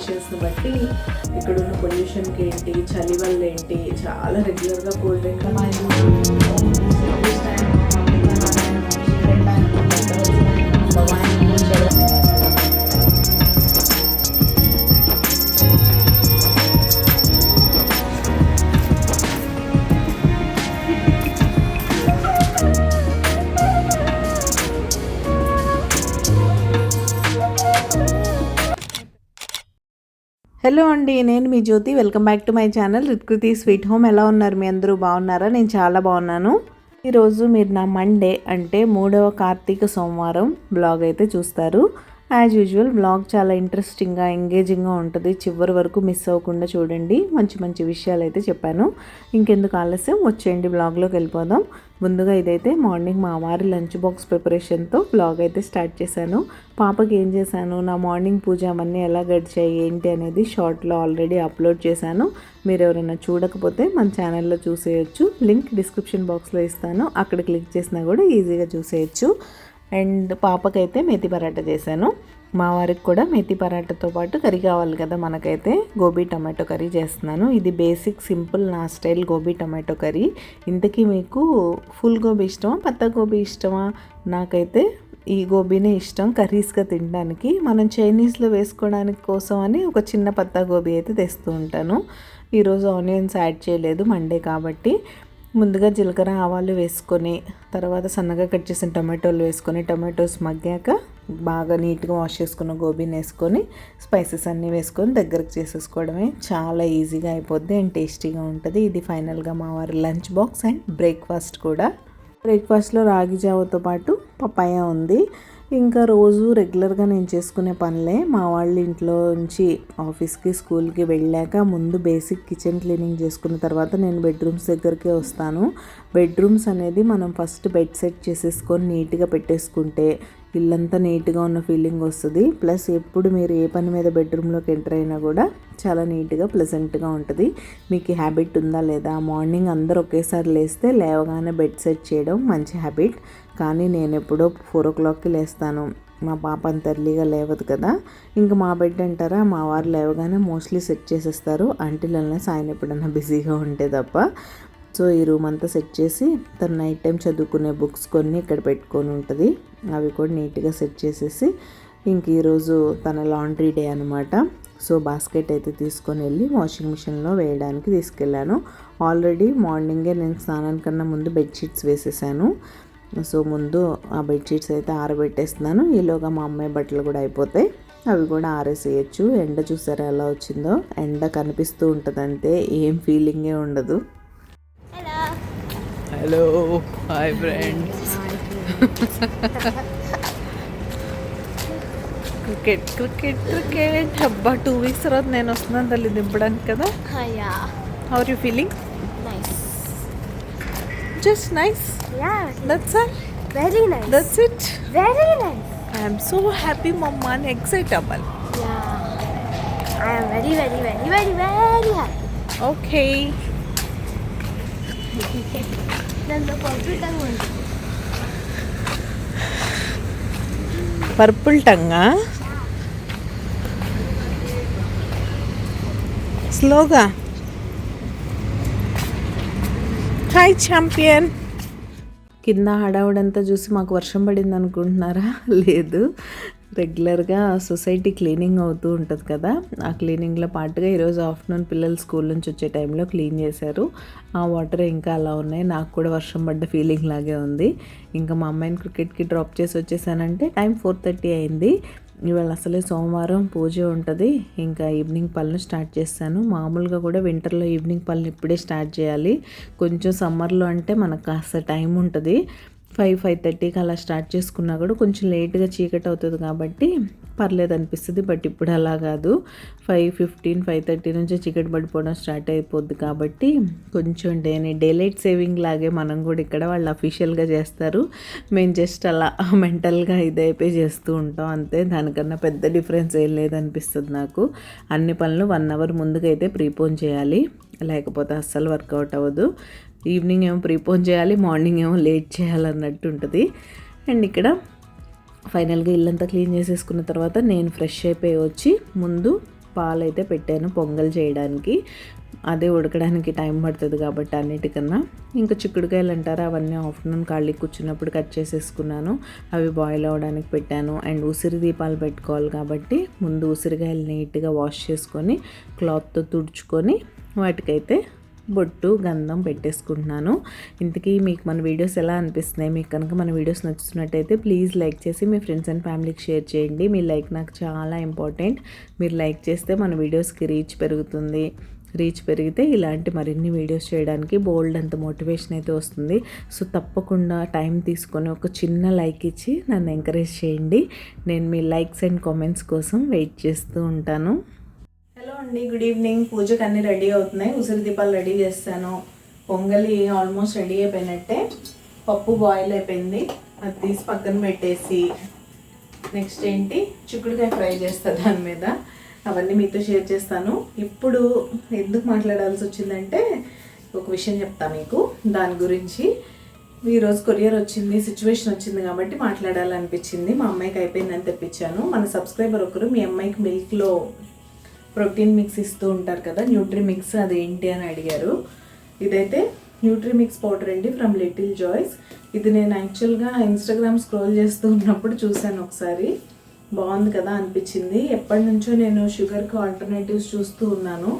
కండిషన్స్ని బట్టి ఇక్కడ ఉన్న పొల్యూషన్కి ఏంటి చలి వల్ల ఏంటి చాలా రెగ్యులర్గా కోల్డ్ డ్రింక్ హలో అండి నేను మీ Jyothi. Welcome back to my channel Ritkriti sweet home. ఎలా ఉన్నారు? మీ అందరూ బాగున్నారా? నేను చాలా బాగున్నాను. ఈరోజు మీరు నా మండే అంటే మూడవ కార్తీక సోమవారం బ్లాగ్ అయితే చూస్తారు. యాజ్ యూజువల్ బ్లాగ్ చాలా ఇంట్రెస్టింగ్గా ఎంగేజింగ్గా ఉంటుంది. చివరి వరకు మిస్ అవ్వకుండా చూడండి. మంచి మంచి విషయాలు అయితే చెప్పాను. ఇంకెందుకు ఆలస్యం? వచ్చేయండి బ్లాగ్లోకి వెళ్ళిపోదాం. ముందుగా ఇదైతే మార్నింగ్ మా వారి లంచ్ బాక్స్ ప్రిపరేషన్తో బ్లాగ్ అయితే స్టార్ట్ చేశాను. పాపకి ఏం చేశాను? నా మార్నింగ్ పూజ అవన్నీ ఎలా గడిచాయి? ఏంటి అనేది షార్ట్లో ఆల్రెడీ అప్లోడ్ చేశాను. మీరు ఎవరైనా చూడకపోతే మన ఛానల్లో చూసేయచ్చు. లింక్ డిస్క్రిప్షన్ బాక్స్లో ఇస్తాను. అక్కడ క్లిక్ చేసినా కూడా ఈజీగా చూసేయచ్చు. అండ్ పాపకైతే మేతి పరాట చేశాను. మా వారికి కూడా మేతి పరాటాతో పాటు కర్రీ కావాలి కదా మనకైతే. గోబీ టమాటో కర్రీ చేస్తున్నాను. ఇది బేసిక్ సింపుల్ నా స్టైల్ గోబీ టమాటో కర్రీ. ఇంతకీ మీకు ఫుల్ గోబీ ఇష్టమా పత్త గోబీ ఇష్టమా? నాకైతే ఈ గోబీనే ఇష్టం కర్రీస్గా తినడానికి. మనం చైనీస్లో వేసుకోవడానికి కోసం అని ఒక చిన్న పత్తా గోబీ అయితే తెస్తూ ఉంటాను. ఈరోజు ఆనియన్స్ యాడ్ చేయలేదు మండే కాబట్టి. ముందుగా జీలకర్ర ఆవాలు వేసుకొని తర్వాత సన్నగా కట్ చేసిన టమాటోలు వేసుకొని టమాటోస్ మగ్గాక బాగా నీట్గా వాష్ చేసుకున్న గోబీని వేసుకొని స్పైసెస్ అన్నీ వేసుకొని దగ్గరకు చేసేసుకోవడమే చాలా ఈజీగా అయిపోద్ది అండ్ టేస్టీగా ఉంటుంది. ఇది ఫైనల్గా మా వారి లంచ్ బాక్స్ అండ్ బ్రేక్ఫాస్ట్ కూడా. బ్రేక్ఫాస్ట్లో రాగి జావతో పాటు పపాయ ఉంది. ఇంకా రోజు రెగ్యులర్గా నేను చేసుకునే పనులే. మా వాళ్ళ ఇంట్లో నుంచి ఆఫీస్కి స్కూల్కి వెళ్ళాక ముందు బేసిక్ కిచెన్ క్లీనింగ్ చేసుకున్న తర్వాత నేను బెడ్రూమ్స్ దగ్గరికే వస్తాను. బెడ్రూమ్స్ అనేది మనం ఫస్ట్ బెడ్ సెట్ చేసేసుకొని నీట్గా పెట్టేసుకుంటే ఇల్లంతా నీట్గా ఉన్న ఫీలింగ్ వస్తుంది. ప్లస్ ఎప్పుడు మీరు ఏ పని మీద బెడ్రూమ్లోకి ఎంటర్ అయినా కూడా చాలా నీట్గా ప్లెజెంట్గా ఉంటుంది. మీకు హ్యాబిట్ ఉందా లేదా? మార్నింగ్ అందరు ఒకేసారి లేస్తే లేవగానే బెడ్ సెట్ చేయడం మంచి హ్యాబిట్. కానీ నేను ఎప్పుడో ఫోర్ ఓ క్లాక్కి లేస్తాను. మా పాప అంత ఎర్లీగా లేవదు కదా. ఇంకా మా బిడ్డ అంటారా? మా వారు లేవగానే మోస్ట్లీ సెట్ చేసేస్తారు. అంటిలనే సాయం ఎప్పుడన్నా బిజీగా ఉంటే తప్ప. సో ఈ రూమ్ అంతా సెట్ చేసి తను నైట్ టైం చదువుకునే బుక్స్ కొన్ని ఇక్కడ పెట్టుకొని ఉంటుంది. అవి కూడా నీట్గా సెట్ చేసేసి ఇంక ఈరోజు తన లాండ్రీ డే అనమాట సో బాస్కెట్ అయితే తీసుకొని వెళ్ళి వాషింగ్ మిషన్లో వేయడానికి తీసుకెళ్ళాను. ఆల్రెడీ మార్నింగే నేను స్నానానికన్నా ముందు బెడ్షీట్స్ వేసేసాను. సో ముందు ఆ బెడ్షీట్స్ అయితే ఆరబెట్టేస్తున్నాను. ఈలోగా మా అమ్మాయి బట్టలు కూడా అయిపోతాయి. అవి కూడా ఆరేసేయచ్చు. ఎండ చూసారా ఎలా వచ్చిందో? ఎండ కనిపిస్తూ ఉంటుంది అంతే ఏం ఫీలింగే ఉండదు. Hello hi friends cricket cricket cricket అబ్బా టూ వీక్స్ తర్వాత నేను వస్తున్నాను తల్లి దింపడానికి కదా. Hi, yeah. How you feeling. Just nice? Yeah. That's all? Very nice. That's it? Very nice. I am so happy, Mama, and excitable. Yeah. I am very, very, very, very, very happy. Okay. then the computer will. purple tongue ah? ah? Hi champion కింద హడావుడంతా చూసి మాకు వర్షం పడింది అనుకుంటున్నారా? లేదు. రెగ్యులర్గా society cleaning అవుతూ ఉంటుంది కదా. ఆ క్లీనింగ్లో పాటుగా ఈరోజు ఆఫ్టర్నూన్ పిల్లలు స్కూల్ నుంచి వచ్చే టైంలో క్లీన్ చేశారు. ఆ వాటర్ ఇంకా అలా ఉన్నాయి. నాకు కూడా వర్షం పడ్డ ఫీలింగ్ లాగే ఉంది. ఇంకా మా అమ్మాయిని క్రికెట్కి డ్రాప్ చేసి వచ్చేసానంటే టైం ఫోర్ థర్టీ అయింది. ఇవాళ అసలే సోమవారం పూజ ఉంటుంది. ఇంకా ఈవినింగ్ పనులు స్టార్ట్ చేస్తాను. మామూలుగా కూడా వింటర్లో ఈవినింగ్ పళ్ళు ఇప్పుడే స్టార్ట్ చేయాలి. కొంచెం సమ్మర్లో అంటే మనకు కాస్త టైం ఉంటుంది. ఫైవ్ ఫైవ్ థర్టీకి అలా స్టార్ట్ చేసుకున్నా కూడా కొంచెం లేట్గా చీకటి అవుతుంది కాబట్టి పర్లేదు అనిపిస్తుంది. బట్ ఇప్పుడు అలా కాదు. ఫైవ్ ఫిఫ్టీన్ ఫైవ్ థర్టీ నుంచి చీకటి పడిపోవడం స్టార్ట్ అయిపోద్ది కాబట్టి కొంచెం డేని డే లైట్ సేవింగ్ లాగే మనం కూడా ఇక్కడ వాళ్ళు అఫీషియల్గా చేస్తారు. మేము జస్ట్ అలా మెంటల్గా ఇదైపోయి చేస్తూ ఉంటాం. అంతే. దానికన్నా పెద్ద డిఫరెన్స్ ఏం లేదనిపిస్తుంది నాకు. అన్ని పనులు వన్ అవర్ ముందుకైతే ప్రీపోన్ చేయాలి. లేకపోతే అస్సలు వర్కౌట్ అవ్వదు. ఈవినింగ్ ఏమో ప్రీపోన్ చేయాలి మార్నింగ్ ఏమో లేట్ చేయాలన్నట్టు ఉంటుంది. అండ్ ఇక్కడ ఫైనల్గా ఇల్లంతా క్లీన్ చేసేసుకున్న తర్వాత నేను ఫ్రెష్ అయిపోయి వచ్చి ముందు పాలు అయితే పెట్టాను పొంగల్ చేయడానికి. అదే ఉడకడానికి టైం పడుతుంది కాబట్టి అన్నిటికన్నా. ఇంకా చిక్కుడుకాయలు అంటారా అవన్నీ ఆఫ్టర్నూన్ ఖాళీ కూర్చున్నప్పుడు కట్ చేసేసుకున్నాను. అవి బాయిల్ అవ్వడానికి పెట్టాను. అండ్ ఉసిరి దీపాలు పెట్టుకోవాలి కాబట్టి ముందు ఉసిరికాయలు నీట్గా వాష్ చేసుకొని క్లాత్తో తుడుచుకొని వాటికైతే బొట్టు గంధం పెట్టేసుకుంటున్నాను. ఇంతకీ మీకు మన వీడియోస్ ఎలా అనిపిస్తున్నాయి? మీకు కనుక మన వీడియోస్ నచ్చుతున్నట్టయితే ప్లీజ్ లైక్ చేసి మీ ఫ్రెండ్స్ అండ్ ఫ్యామిలీకి షేర్ చేయండి. మీ లైక్ నాకు చాలా ఇంపార్టెంట్. మీరు లైక్ చేస్తే మన వీడియోస్కి రీచ్ పెరుగుతుంది. రీచ్ పెరిగితే ఇలాంటి మరిన్ని వీడియోస్ చేయడానికి బోల్డ్ అంత మోటివేషన్ అయితే వస్తుంది. సో తప్పకుండా టైం తీసుకొని ఒక చిన్న లైక్ ఇచ్చి నన్ను ఎంకరేజ్ చేయండి. నేను మీ లైక్స్ అండ్ కామెంట్స్ కోసం వెయిట్ చేస్తూ ఉంటాను. హలో అండి గుడ్ ఈవినింగ్. పూజకు అన్నీ రెడీ అవుతున్నాయి. ఉసిరి దీపాలు రెడీ చేస్తాను. పొంగలి ఆల్మోస్ట్ రెడీ అయిపోయినట్టే. పప్పు బాయిల్ అయిపోయింది. అది తీసి పక్కన పెట్టేసి నెక్స్ట్ ఏంటి? చిక్కుడుకాయ ఫ్రై చేస్తా దాని మీద. అవన్నీ మీతో షేర్ చేస్తాను. ఇప్పుడు ఎందుకు మాట్లాడాల్సి వచ్చిందంటే ఒక విషయం చెప్తా మీకు. దాని గురించి. ఈరోజు కొరియర్ వచ్చింది సిచ్యువేషన్ వచ్చింది కాబట్టి మాట్లాడాలనిపించింది. మా అమ్మాయికి అయిపోయిందని తెప్పించాను. మన సబ్స్క్రైబర్ ఒకరు మీ అమ్మాయికి మిల్క్లో ప్రోటీన్ మిక్స్ ఇస్తూ ఉంటారు కదా న్యూట్రీ మిక్స్ అదేంటి అని అడిగారు. ఇదైతే న్యూట్రీ మిక్స్ పౌడర్ అండి ఫ్రమ్ లిటిల్ జాయ్స్. ఇది నేను యాక్చువల్గా ఇన్స్టాగ్రామ్ స్క్రోల్ చేస్తూ ఉన్నప్పుడు చూశాను ఒకసారి. బాగుంది కదా అనిపించింది. ఎప్పటి నుంచో నేను షుగర్కి ఆల్టర్నేటివ్స్ చూస్తూ ఉన్నాను.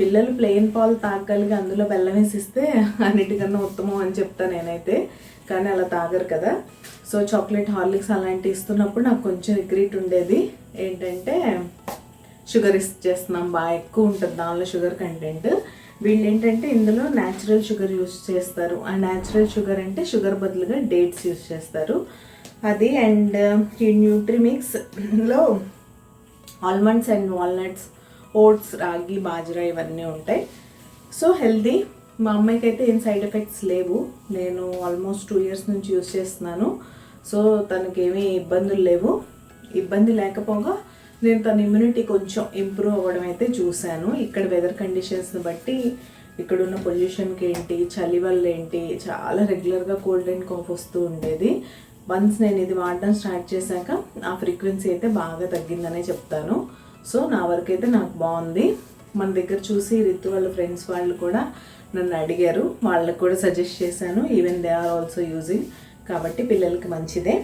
పిల్లలు ప్లెయిన్ పాలు తాగలిగి అందులో బెల్లం వేసిస్తే అన్నిటికన్నా ఉత్తమం అని చెప్తా నేనైతే. కానీ అలా తాగరు కదా. సో చాక్లెట్ హార్లిక్స్ అలాంటివి ఇస్తున్నప్పుడు నాకు కొంచెం రిగ్రీట్ ఉండేది. ఏంటంటే షుగర్ చేస్తున్నాం బాగా ఎక్కువ ఉంటుంది దానిలో షుగర్ కంటెంట్. వీళ్ళు ఏంటంటే ఇందులో న్యాచురల్ షుగర్ యూస్ చేస్తారు. ఆ న్యాచురల్ షుగర్ అంటే షుగర్ బదులుగా డేట్స్ యూస్ చేస్తారు. అది అండ్ ఈ న్యూట్రిమిక్స్లో almonds and walnuts oats ragi bajra ఇవన్నీ ఉంటాయి. So healthy. మా అమ్మాయికి అయితే ఏం సైడ్ ఎఫెక్ట్స్ లేవు. నేను ఆల్మోస్ట్ టూ ఇయర్స్ నుంచి యూస్ చేస్తున్నాను. సో తనకి ఏమీ ఇబ్బందులు లేవు. ఇబ్బంది లేకపోగా నేను తన ఇమ్యూనిటీ కొంచెం ఇంప్రూవ్ అవ్వడం అయితే చూశాను. ఇక్కడ వెదర్ కండిషన్స్ని బట్టి ఇక్కడున్న పొల్యూషన్కి ఏంటి చలి వల్ల ఏంటి చాలా రెగ్యులర్గా కోల్డ్ అండ్ కాఫ్ వస్తూ ఉండేది. వన్స్ నేను ఇది వాడడం స్టార్ట్ చేశాక ఆ ఫ్రీక్వెన్సీ అయితే బాగా తగ్గిందనే చెప్తాను. సో నా వరకు అయితే నాకు బాగుంది. మన దగ్గర చూసి రితు వాళ్ళ ఫ్రెండ్స్ వాళ్ళు కూడా నన్ను అడిగారు. వాళ్ళకి కూడా సజెస్ట్ చేశాను. Even they are also using కాబట్టి పిల్లలకి మంచిదే.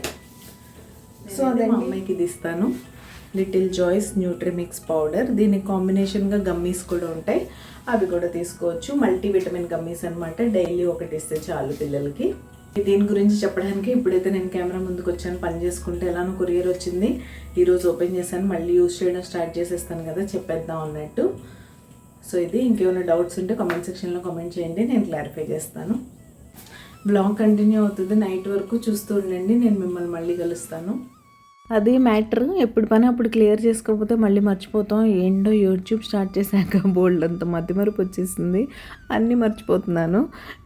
సో అదే మా అమ్మాయికి ఇది ఇస్తాను. Little Joys nutrimix powder. దీనికి కాంబినేషన్గా గమ్మీస్ కూడా ఉంటాయి. అవి కూడా తీసుకోవచ్చు. మల్టీవిటమిన్ గమ్మీస్ అనమాట డైలీ ఒకటి ఇస్తే చాలు పిల్లలకి. దీని గురించి చెప్పడానికి ఇప్పుడైతే నేను కెమెరా ముందుకు వచ్చాను. పని చేసుకుంటే ఎలానో కొరియర్ వచ్చింది. ఈరోజు ఓపెన్ చేశాను. మళ్ళీ యూజ్ చేయడం స్టార్ట్ చేసేస్తాను కదా. చెప్పేద్దాం అన్నట్టు. సో ఇది ఇంకేమైనా డౌట్స్ ఉంటే కామెంట్ సెక్షన్లో కామెంట్ చేయండి. నేను క్లారిఫై చేస్తాను. బ్లాగ్ కంటిన్యూ అవుతుంది. నైట్ వరకు చూస్తూ ఉండండి. నేను మిమ్మల్ని మళ్ళీ కలుస్తాను. అది మ్యాటర్. ఎప్పుడు పని అప్పుడు క్లియర్ చేసుకోకపోతే మళ్ళీ మర్చిపోతాం. ఏంటో యూట్యూబ్ స్టార్ట్ చేశాక బోల్డ్ అంత మధ్య మరుపు వచ్చేసింది. అన్నీ మర్చిపోతున్నాను.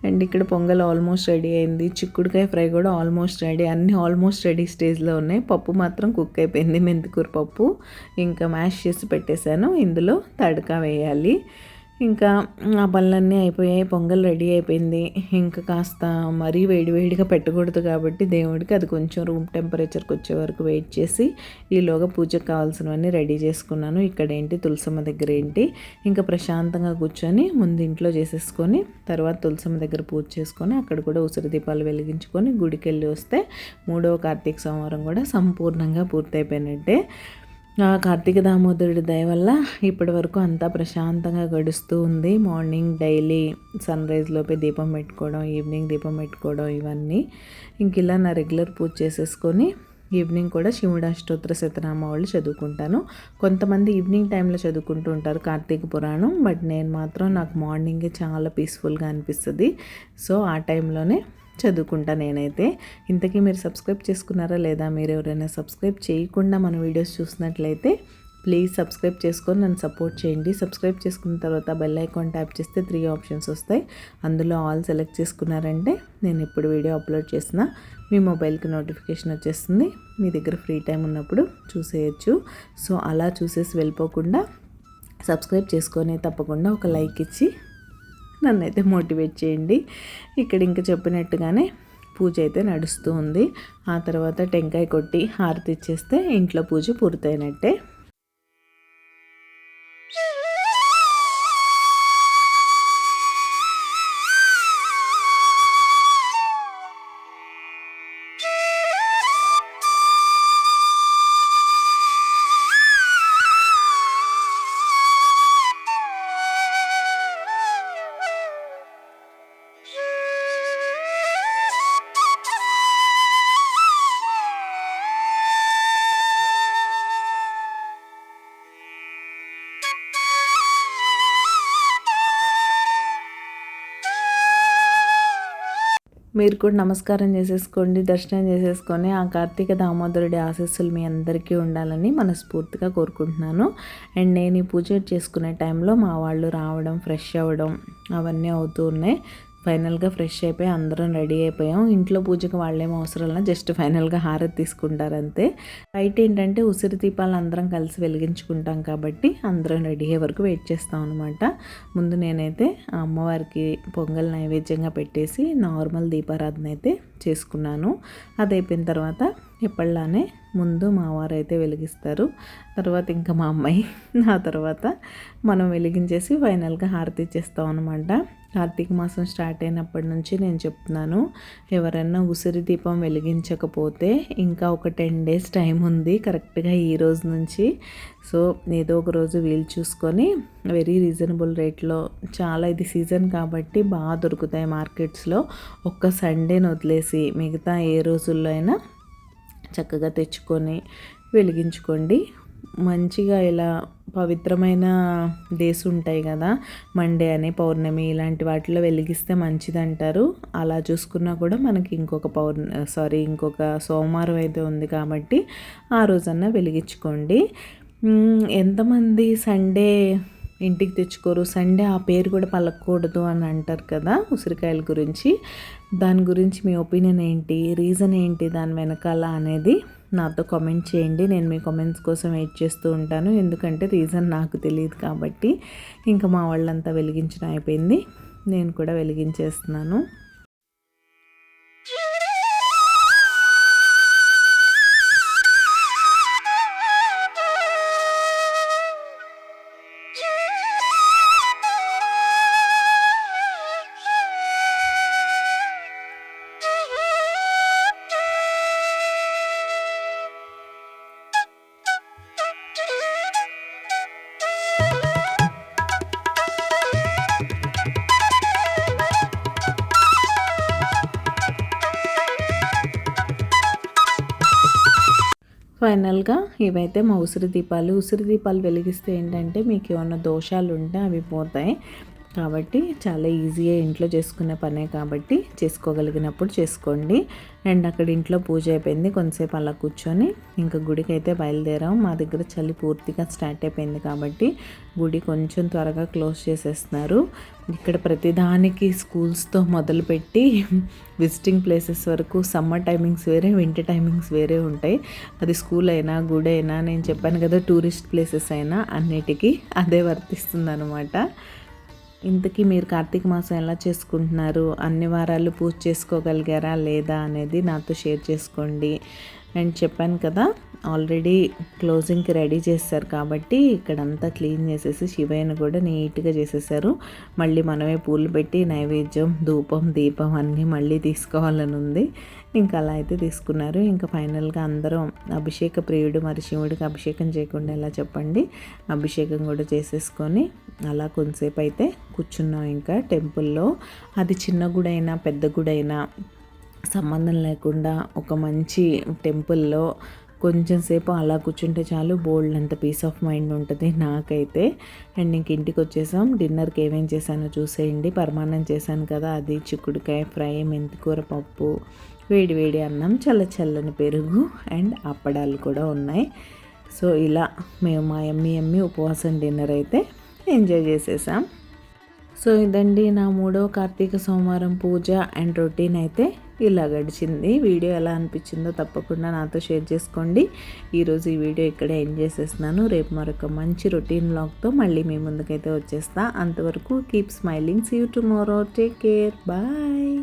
అండ్ ఇక్కడ పొంగల్ ఆల్మోస్ట్ రెడీ అయింది. చిక్కుడుకాయ ఫ్రై కూడా ఆల్మోస్ట్ రెడీ. అన్నీ ఆల్మోస్ట్ రెడీ స్టేజ్లో ఉన్నాయి. పప్పు మాత్రం కుక్ అయిపోయింది మెంతికూర పప్పు. ఇంకా మ్యాష్ చేసి పెట్టేశాను. ఇందులో తడక వేయాలి. ఇంకా ఆ పనులన్నీ అయిపోయాయి పొంగల్ రెడీ అయిపోయింది. ఇంకా కాస్త మరీ వేడివేడిగా పెట్టకూడదు కాబట్టి దేవుడికి అది కొంచెం రూమ్ టెంపరేచర్కి వచ్చే వరకు వెయిట్ చేసి ఈలోగా పూజకు కావాల్సినవన్నీ రెడీ చేసుకున్నాను. ఇక్కడ ఏంటి? తులసమ్మ దగ్గర ఏంటి? ఇంకా ప్రశాంతంగా కూర్చొని ముందు ఇంట్లో చేసేసుకొని తర్వాత తులసమ్మ దగ్గర పూజ చేసుకొని అక్కడ కూడా ఉసిరి దీపాలు వెలిగించుకొని గుడికి వెళ్ళి వస్తే మూడవ కార్తీక సోమవారం కూడా సంపూర్ణంగా పూర్తయిపోయినట్టే. కార్తీక దామోదరుడి దయ వల్ల ఇప్పటి వరకు అంతా ప్రశాంతంగా గడుస్తూ ఉంది. మార్నింగ్ డైలీ సన్ రైజ్లోపే దీపం పెట్టుకోవడం ఈవినింగ్ దీపం పెట్టుకోవడం ఇవన్నీ ఇంక ఇలా నా రెగ్యులర్ పూజ చేసేసుకొని ఈవినింగ్ కూడా శివుడు అష్టోత్తర శతనామ వాళ్ళు చదువుకుంటాను. కొంతమంది ఈవినింగ్ టైంలో చదువుకుంటూ ఉంటారు కార్తీక పురాణం బట్ నేను మాత్రం నాకు మార్నింగే చాలా పీస్ఫుల్గా అనిపిస్తుంది. సో ఆ టైంలోనే చదువుకుంటా నేనైతే. ఇంతకీ మీరు సబ్స్క్రైబ్ చేసుకున్నారా లేదా మీరు ఎవరైనా సబ్స్క్రైబ్ చేయకుండా మన వీడియోస్ చూసినట్లయితే ప్లీజ్ సబ్స్క్రైబ్ చేసుకొని నన్ను సపోర్ట్ చేయండి. సబ్స్క్రైబ్ చేసుకున్న తర్వాత బెల్ ఐకాన్ ట్యాప్ చేస్తే త్రీ ఆప్షన్స్ వస్తాయి. అందులో ఆల్ సెలెక్ట్ చేసుకున్నారంటే నేను ఇప్పుడు వీడియో అప్లోడ్ చేసిన మీ మొబైల్కి నోటిఫికేషన్ వచ్చేస్తుంది. మీ దగ్గర ఫ్రీ టైం ఉన్నప్పుడు చూసేయచ్చు. సో అలా చూసేసి వెళ్ళిపోకుండా సబ్స్క్రైబ్ చేసుకొని తప్పకుండా ఒక లైక్ ఇచ్చి నన్ను అయితే మోటివేట్ చేయండి. ఇక్కడ ఇంకా చెప్పినట్టుగానే పూజ అయితే నడుస్తూ ఉంది. ఆ తర్వాత టెంకాయ కొట్టి హారతి ఇచ్చేస్తే ఇంట్లో పూజ పూర్తయినట్టే. మీరు కూడా నమస్కారం చేసేసుకోండి దర్శనం చేసేసుకొని ఆ కార్తీక దామోదరుడి ఆశీస్సులు మీ అందరికీ ఉండాలని మనస్ఫూర్తిగా కోరుకుంటున్నాను. అండ్ నేను ఈ పూజ చేసుకునే టైంలో మా వాళ్ళు రావడం ఫ్రెష్ అవ్వడం అవన్నీ అవుతూ ఉన్నాయి. ఫైనల్గా ఫ్రెష్ అయిపోయి అందరం రెడీ అయిపోయాం. ఇంట్లో పూజకి వాళ్ళేం అవసరం జస్ట్ ఫైనల్గా హారతి తీసుకుంటారు అంతే. బయట ఏంటంటే ఉసిరి దీపాలు అందరం కలిసి వెలిగించుకుంటాం కాబట్టి అందరం రెడీ అయ్యే వరకు వెయిట్ చేస్తాం అనమాట ముందు నేనైతే అమ్మవారికి పొంగల్ నైవేద్యంగా పెట్టేసి నార్మల్ దీపారాధన అయితే చేసుకున్నాను. అది అయిపోయిన తర్వాత ఎప్పటిలానే ముందు మా వారు అయితే వెలిగిస్తారు. తర్వాత ఇంకా మా అమ్మాయి. నా తర్వాత మనం వెలిగించేసి ఫైనల్గా హారతి ఇచ్చేస్తాం అనమాట కార్తీక మాసం స్టార్ట్ అయినప్పటి నుంచి నేను చెప్తున్నాను ఎవరైనా ఉసిరి దీపం వెలిగించకపోతే ఇంకా ఒక టెన్ డేస్ టైం ఉంది కరెక్ట్గా ఈ రోజు నుంచి. సో ఏదో ఒక రోజు వీలు చూసుకొని వెరీ రీజనబుల్ రేట్లో చాలా ఇది సీజన్ కాబట్టి బాగా దొరుకుతాయి మార్కెట్స్లో. ఒక్క సండేని వదిలేసి మిగతా ఏ రోజుల్లో అయినా చక్కగా తెచ్చుకొని వెలిగించుకోండి. మంచిగా ఇలా పవిత్రమైన డేస్ ఉంటాయి కదా మండే అని పౌర్ణమి ఇలాంటి వాటిలో వెలిగిస్తే మంచిది అంటారు అలా చూసుకున్నా కూడా మనకి ఇంకొక పౌర్ణ సారీ ఇంకొక సోమవారం అయితే ఉంది కాబట్టి ఆ రోజన్నా వెలిగించుకోండి. ఎంతమంది సండే ఇంటికి తెచ్చుకోరు. సండే ఆ పేరు కూడా పలకూడదు అని అంటారు కదా ఉసిరికాయల గురించి. దాని గురించి మీ ఒపీనియన్ ఏంటి? రీజన్ ఏంటి దాని వెనకాల అనేది నాతో కామెంట్ చేయండి. నేను మీ కామెంట్స్ కోసం వెయిట్ చేస్తూ ఉంటాను. ఎందుకంటే రీజన్ నాకు తెలియదు కాబట్టి. ఇంకా మా వాళ్ళంతా వెలిగించడం అయిపోయింది. నేను కూడా వెలిగించేస్తున్నాను. ఫైనల్గా ఇవైతే మా ఉసిరి దీపాలు. ఉసిరి దీపాలు వెలిగిస్తే ఏంటంటే మీకు ఏమైనా దోషాలు ఉంటే అవి పోతాయి. కాబట్టి చాలా ఈజీగా ఇంట్లో చేసుకునే పనే కాబట్టి చేసుకోగలిగినప్పుడు చేసుకోండి. అండ్ అక్కడ ఇంట్లో పూజ అయిపోయింది. కొంతసేపు అలా కూర్చొని ఇంకా గుడికి అయితే బయలుదేరాం. మా దగ్గర చలి పూర్తిగా స్టార్ట్ అయిపోయింది కాబట్టి గుడి కొంచెం త్వరగా క్లోజ్ చేసేస్తున్నారు. ఇక్కడ ప్రతిదానికి స్కూల్స్తో మొదలుపెట్టి విజిటింగ్ ప్లేసెస్ వరకు సమ్మర్ టైమింగ్స్ వేరే వింటర్ టైమింగ్స్ వేరే ఉంటాయి. అది స్కూల్ అయినా గుడి అయినా నేను చెప్పాను కదా టూరిస్ట్ ప్లేసెస్ అయినా అన్నిటికీ అదే వర్తిస్తుంది అనమాట ఇంతకీ మీరు కార్తీక మాసం ఎలా చేసుకుంటున్నారు? అన్ని వారాలు పూజ చేసుకోగలిగారా లేదా అనేది నాతో షేర్ చేసుకోండి. అండ్ చెప్పాను కదా ఆల్రెడీ క్లోజింగ్కి రెడీ చేస్తారు కాబట్టి ఇక్కడంతా క్లీన్ చేసేసి శివయ్యను కూడా నీట్గా చేసేసారు. మళ్ళీ మనమే పూలు పెట్టి నైవేద్యం ధూపం దీపం అన్నీ మళ్ళీ తీసుకోవాలని ఉంది. ఇంకా అలా అయితే తీసుకున్నారు. ఇంకా ఫైనల్గా అందరం అభిషేక ప్రియుడు మరి శివుడికి అభిషేకం చేయకుండా ఎలా చెప్పండి? అభిషేకం కూడా చేసేసుకొని అలా కొంతసేపు అయితే కూర్చున్నాం ఇంకా టెంపుల్లో. అది చిన్న గుడైనా పెద్ద గుడైనా సంబంధం లేకుండా ఒక మంచి టెంపుల్లో కొంచెం సేపు అలా కూర్చుంటే చాలు బోల్డ్ అంత పీస్ ఆఫ్ మైండ్ ఉంటుంది నాకైతే. అండ్ ఇంక ఇంటికి వచ్చేసాం. డిన్నర్కి ఏమేం చేశానో చూసేయండి. పరమాన్నం చేశాను కదా అది చిక్కుడుకాయ ఫ్రై మెంతికూర పప్పు వేడి వేడి అన్నం చల్ల చల్లని పెరుగు అండ్ అప్పడాలు కూడా ఉన్నాయి. సో ఇలా మేము మా ఎమ్మి ఎమ్మి ఉపవాసం డిన్నర్ అయితే ఎంజాయ్ చేసేసాం. సో ఇదండి నా మూడో కార్తీక సోమవారం పూజ అండ్ రొటీన్ అయితే ఇలా గడిచింది. వీడియో ఎలా అనిపించిందో తప్పకుండా నాతో షేర్ చేసుకోండి. ఈరోజు ఈ వీడియో ఇక్కడ ఎండ్ చేసేస్తున్నాను. రేపు మరొక మంచి రొటీన్ బ్లాగ్తో మళ్ళీ మీ ముందుకైతే వచ్చేస్తా. అంతవరకు keep smiling. See you tomorrow. Take care. Bye.